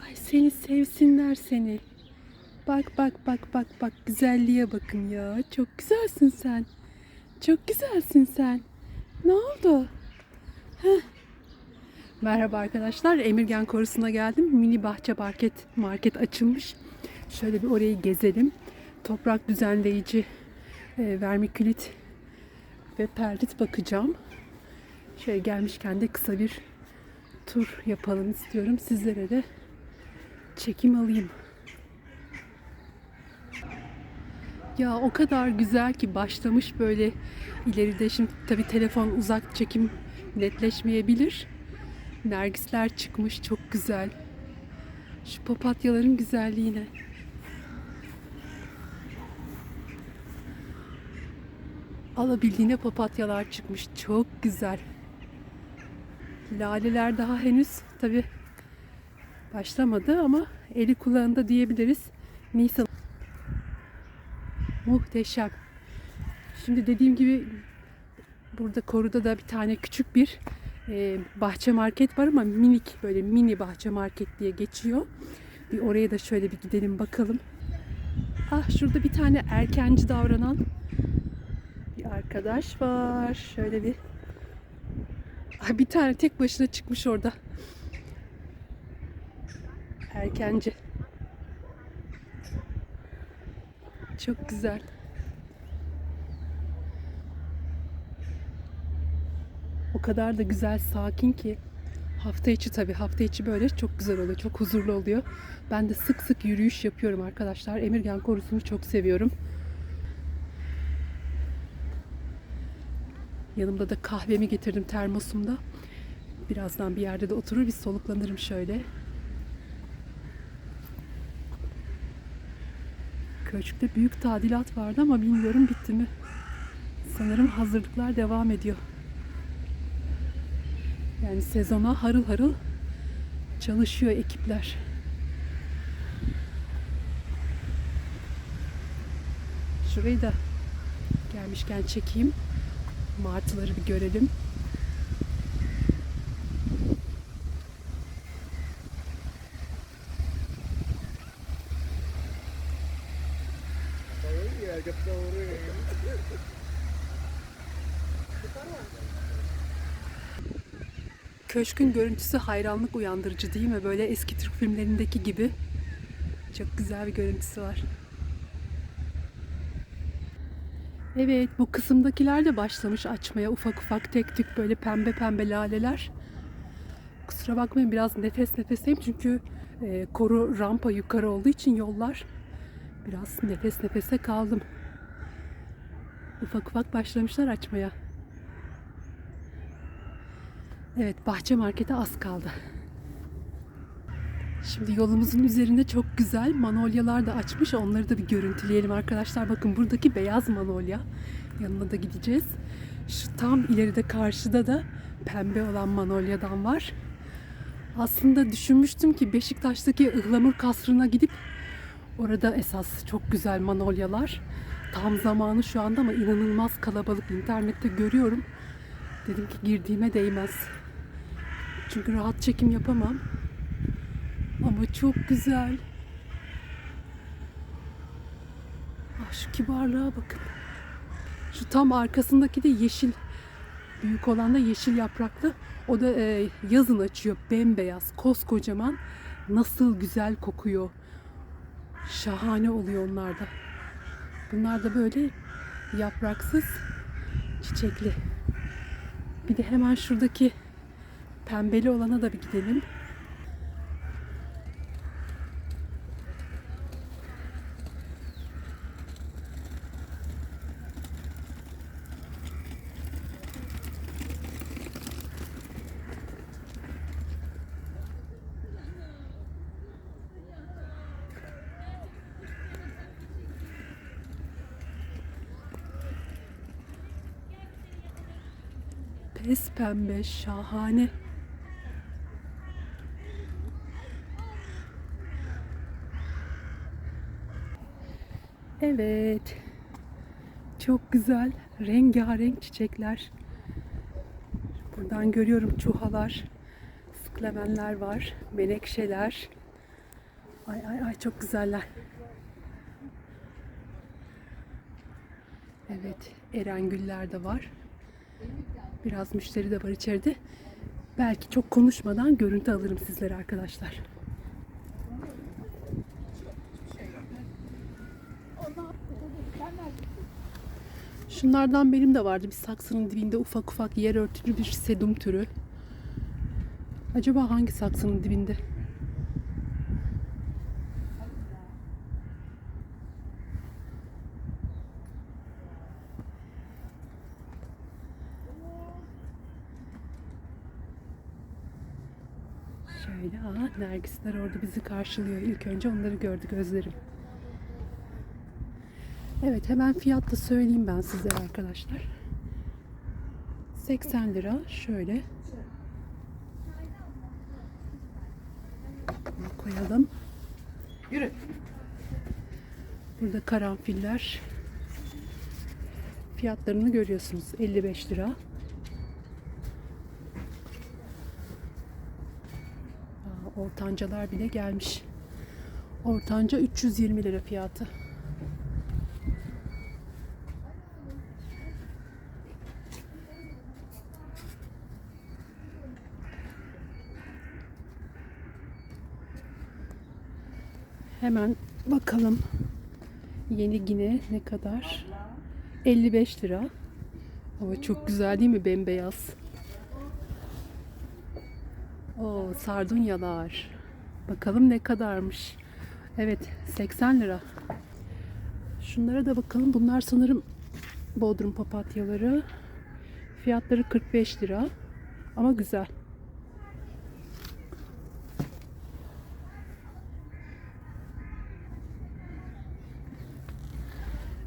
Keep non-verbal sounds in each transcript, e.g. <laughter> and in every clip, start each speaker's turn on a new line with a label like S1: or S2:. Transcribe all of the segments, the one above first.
S1: Ay seni sevsinler seni. Bak bak bak bak bak güzelliğe bakın ya. Çok güzelsin sen. Çok güzelsin sen. Ne oldu? Heh. Merhaba arkadaşlar. Emirgen Korusu'na geldim. Mini bahçe market market açılmış. Şöyle bir orayı gezelim. Toprak düzenleyici, e, vermikülit ve perlit bakacağım. Şöyle gelmişken de kısa bir tur yapalım istiyorum. Sizlere de çekim alayım. Ya o kadar güzel ki başlamış böyle ileride şimdi tabii telefon uzak çekim netleşmeyebilir. Nergisler çıkmış çok güzel. Şu papatyaların güzelliğine. Alabildiğine papatyalar çıkmış. Çok güzel. Laleler daha henüz tabi başlamadı ama eli kulağında diyebiliriz. Nisan. Muhteşem. Şimdi dediğim gibi burada koruda da bir tane küçük bir e, bahçe market var ama minik böyle mini bahçe market diye geçiyor. Bir oraya da şöyle bir gidelim bakalım. Ah şurada bir tane erkenci davranan bir arkadaş var. Şöyle bir Ay, bir tane tek başına çıkmış orada. Erkenci. Çok güzel. O kadar da güzel, sakin ki. Hafta içi tabii hafta içi böyle çok güzel oluyor, çok huzurlu oluyor. Ben de sık sık yürüyüş yapıyorum arkadaşlar. Emirgan Korusu'nu çok seviyorum. Yanımda da kahvemi getirdim termosumda. Birazdan bir yerde de oturur bir soluklanırım şöyle. Köşkte büyük tadilat vardı ama bilmiyorum bitti mi. Sanırım hazırlıklar devam ediyor. Yani sezona harıl harıl çalışıyor ekipler. Şurayı da gelmişken çekeyim. Martıları bir görelim. Köşkün görüntüsü hayranlık uyandırıcı değil mi? Böyle eski Türk filmlerindeki gibi. Çok güzel bir görüntüsü var. Evet bu kısımdakiler de başlamış açmaya ufak ufak tek tük böyle pembe pembe laleler. Kusura bakmayın biraz nefes nefeseyim çünkü e, koru rampa yukarı olduğu için yollar biraz nefes nefese kaldım. Ufak ufak başlamışlar açmaya. Evet bahçe markete az kaldı. Şimdi yolumuzun üzerinde çok güzel manolyalar da açmış. Onları da bir görüntüleyelim arkadaşlar. Bakın buradaki beyaz manolya. Yanına da gideceğiz. Şu tam ileride karşıda da pembe olan manolyadan var. Aslında düşünmüştüm ki Beşiktaş'taki ıhlamur kasrına gidip orada esas çok güzel manolyalar. Tam zamanı şu anda ama inanılmaz kalabalık internette görüyorum. Dedim ki girdiğime değmez. Çünkü rahat çekim yapamam. Ama çok güzel. Ah şu kibarlığa bakın. Şu tam arkasındaki de yeşil. Büyük olan da yeşil yapraklı. O da e, yazın açıyor. Bembeyaz, koskocaman. Nasıl güzel kokuyor. Şahane oluyor onlar da. Bunlar da böyle yapraksız, çiçekli. Bir de hemen şuradaki pembeli olana da bir gidelim. Pes pembe, şahane. Evet. Çok güzel, rengarenk çiçekler. Buradan görüyorum çuhalar, sıklemenler var, menekşeler. Ay ay ay çok güzeller. Evet, Erengüller de var. Biraz müşteri de var içeride. Belki çok konuşmadan görüntü alırım sizlere arkadaşlar. Şunlardan benim de vardı. Bir saksının dibinde ufak ufak yer örtülü bir sedum türü. Acaba hangi saksının dibinde? Nergisler orada bizi karşılıyor. İlk önce onları gördük gözlerim. Evet hemen fiyat da söyleyeyim ben size arkadaşlar. 80 lira şöyle. Bunu koyalım.
S2: Yürü.
S1: Burada karanfiller. Fiyatlarını görüyorsunuz. 55 lira. Aa, ortancalar bile gelmiş. Ortanca 320 lira fiyatı. Hemen bakalım. Yeni Gine ne kadar? 55 lira. Ama çok güzel değil mi? Bembeyaz. Oo, sardunyalar. Bakalım ne kadarmış. Evet, 80 lira. Şunlara da bakalım. Bunlar sanırım Bodrum papatyaları. Fiyatları 45 lira. Ama güzel.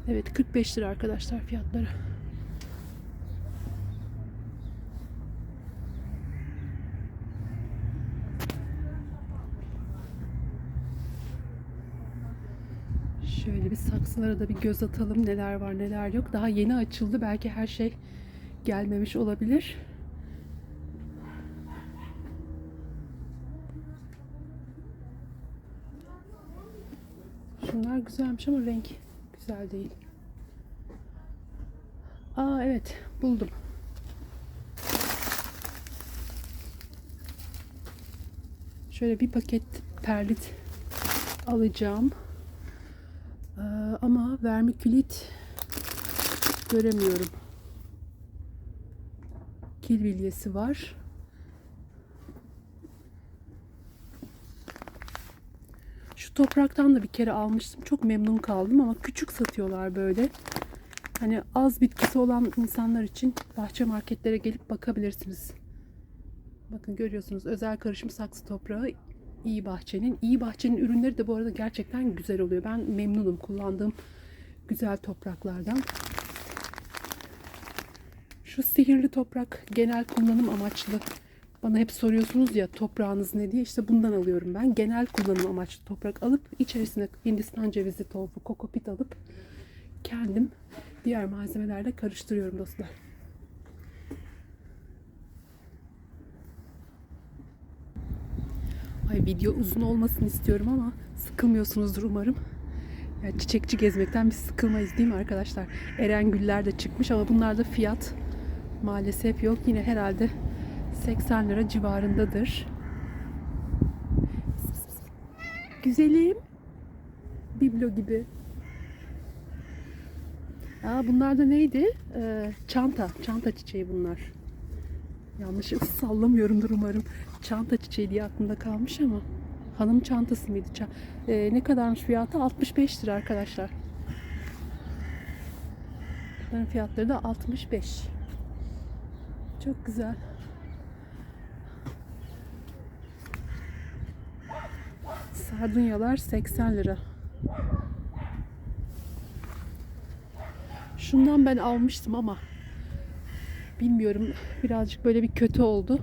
S1: Evet 45 lira arkadaşlar fiyatları. Saksılara da bir göz atalım neler var neler yok. Daha yeni açıldı belki her şey gelmemiş olabilir. Şunlar güzelmiş ama renk güzel değil. Aa evet buldum. Şöyle bir paket perlit alacağım. Vermikülit göremiyorum. Kil bilyesi var. Şu topraktan da bir kere almıştım. Çok memnun kaldım ama küçük satıyorlar böyle. Hani az bitkisi olan insanlar için bahçe marketlere gelip bakabilirsiniz. Bakın görüyorsunuz özel karışım saksı toprağı iyi bahçenin. İyi bahçenin ürünleri de bu arada gerçekten güzel oluyor. Ben memnunum kullandığım güzel topraklardan. Şu sihirli toprak genel kullanım amaçlı. Bana hep soruyorsunuz ya toprağınız ne diye. İşte bundan alıyorum ben. Genel kullanım amaçlı toprak alıp içerisine Hindistan cevizi tohumu, kokopit alıp kendim diğer malzemelerle karıştırıyorum dostlar. Ay video uzun olmasını istiyorum ama sıkılmıyorsunuzdur umarım. Yani çiçekçi gezmekten biz sıkılmayız değil mi arkadaşlar? Erengüller de çıkmış ama bunlarda fiyat maalesef yok. Yine herhalde 80 lira civarındadır. Güzelim. Biblo gibi. Aa, bunlar da neydi? Ee, çanta. Çanta çiçeği bunlar. Yanlış <laughs> sallamıyorumdur umarım. Çanta çiçeği diye aklımda kalmış ama. Hanım çantası mıydı? Ça- Ee, ne kadarmış fiyatı? 65 lira arkadaşlar. Bunların fiyatları da 65. Çok güzel. Sardunyalar 80 lira. Şundan ben almıştım ama bilmiyorum birazcık böyle bir kötü oldu.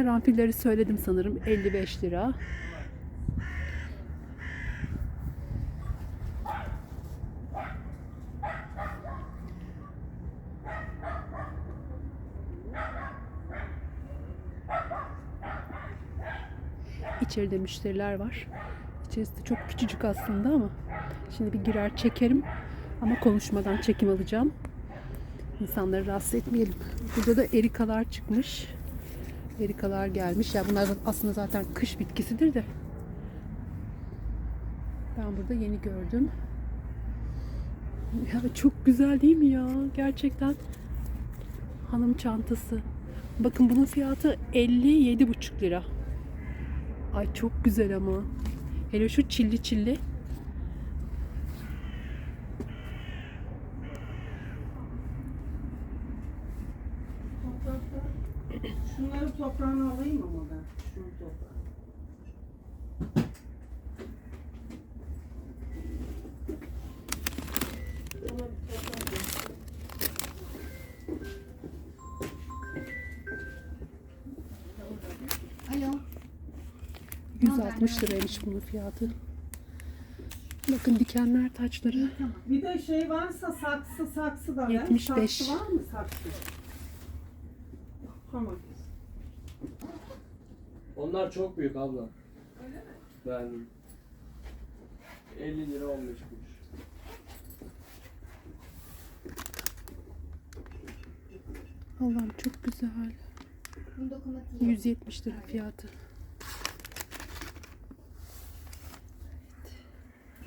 S1: Karanfilleri söyledim sanırım 55 lira. İçeride müşteriler var. İçerisi de çok küçücük aslında ama şimdi bir girer çekerim ama konuşmadan çekim alacağım. İnsanları rahatsız etmeyelim. Burada da erikalar çıkmış. Erikalar gelmiş. Ya bunlar aslında zaten kış bitkisidir de. Ben burada yeni gördüm. Ya çok güzel değil mi ya? Gerçekten hanım çantası. Bakın bunun fiyatı 57,5 lira. Ay çok güzel ama. Hele şu çilli çilli. 160 liraymış bunun fiyatı. Bakın dikenler taçları.
S2: Bir de şey varsa saksı saksı da ver.
S1: 75.
S2: Saksı var mı saksı? Tamam.
S3: Onlar çok büyük abla. Öyle mi? Ben 50 lira 15 kuruş.
S1: Allah'ım çok güzel.
S4: Bunu dokunmatik.
S1: 170 lira fiyatı.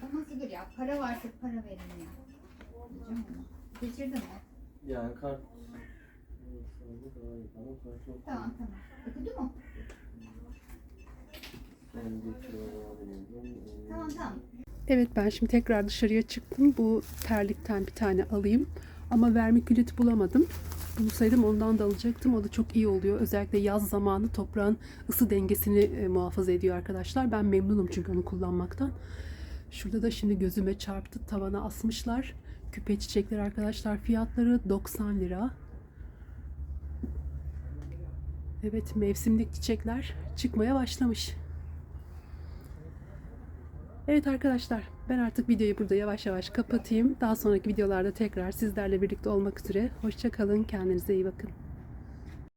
S4: Ama Sigil ya para varsa para verin ya. Geçirdin mi?
S3: Yani kart
S4: Tamam tamam. Okudu mu? Tamam tamam.
S1: Evet ben şimdi tekrar dışarıya çıktım. Bu terlikten bir tane alayım. Ama vermikülit bulamadım. Bulsaydım ondan da alacaktım. O da çok iyi oluyor. Özellikle yaz zamanı toprağın ısı dengesini e, muhafaza ediyor arkadaşlar. Ben memnunum çünkü onu kullanmaktan. Şurada da şimdi gözüme çarptı. Tavana asmışlar. Küpe çiçekler arkadaşlar. Fiyatları 90 lira. Evet mevsimlik çiçekler çıkmaya başlamış. Evet arkadaşlar ben artık videoyu burada yavaş yavaş kapatayım. Daha sonraki videolarda tekrar sizlerle birlikte olmak üzere. Hoşçakalın kendinize iyi bakın.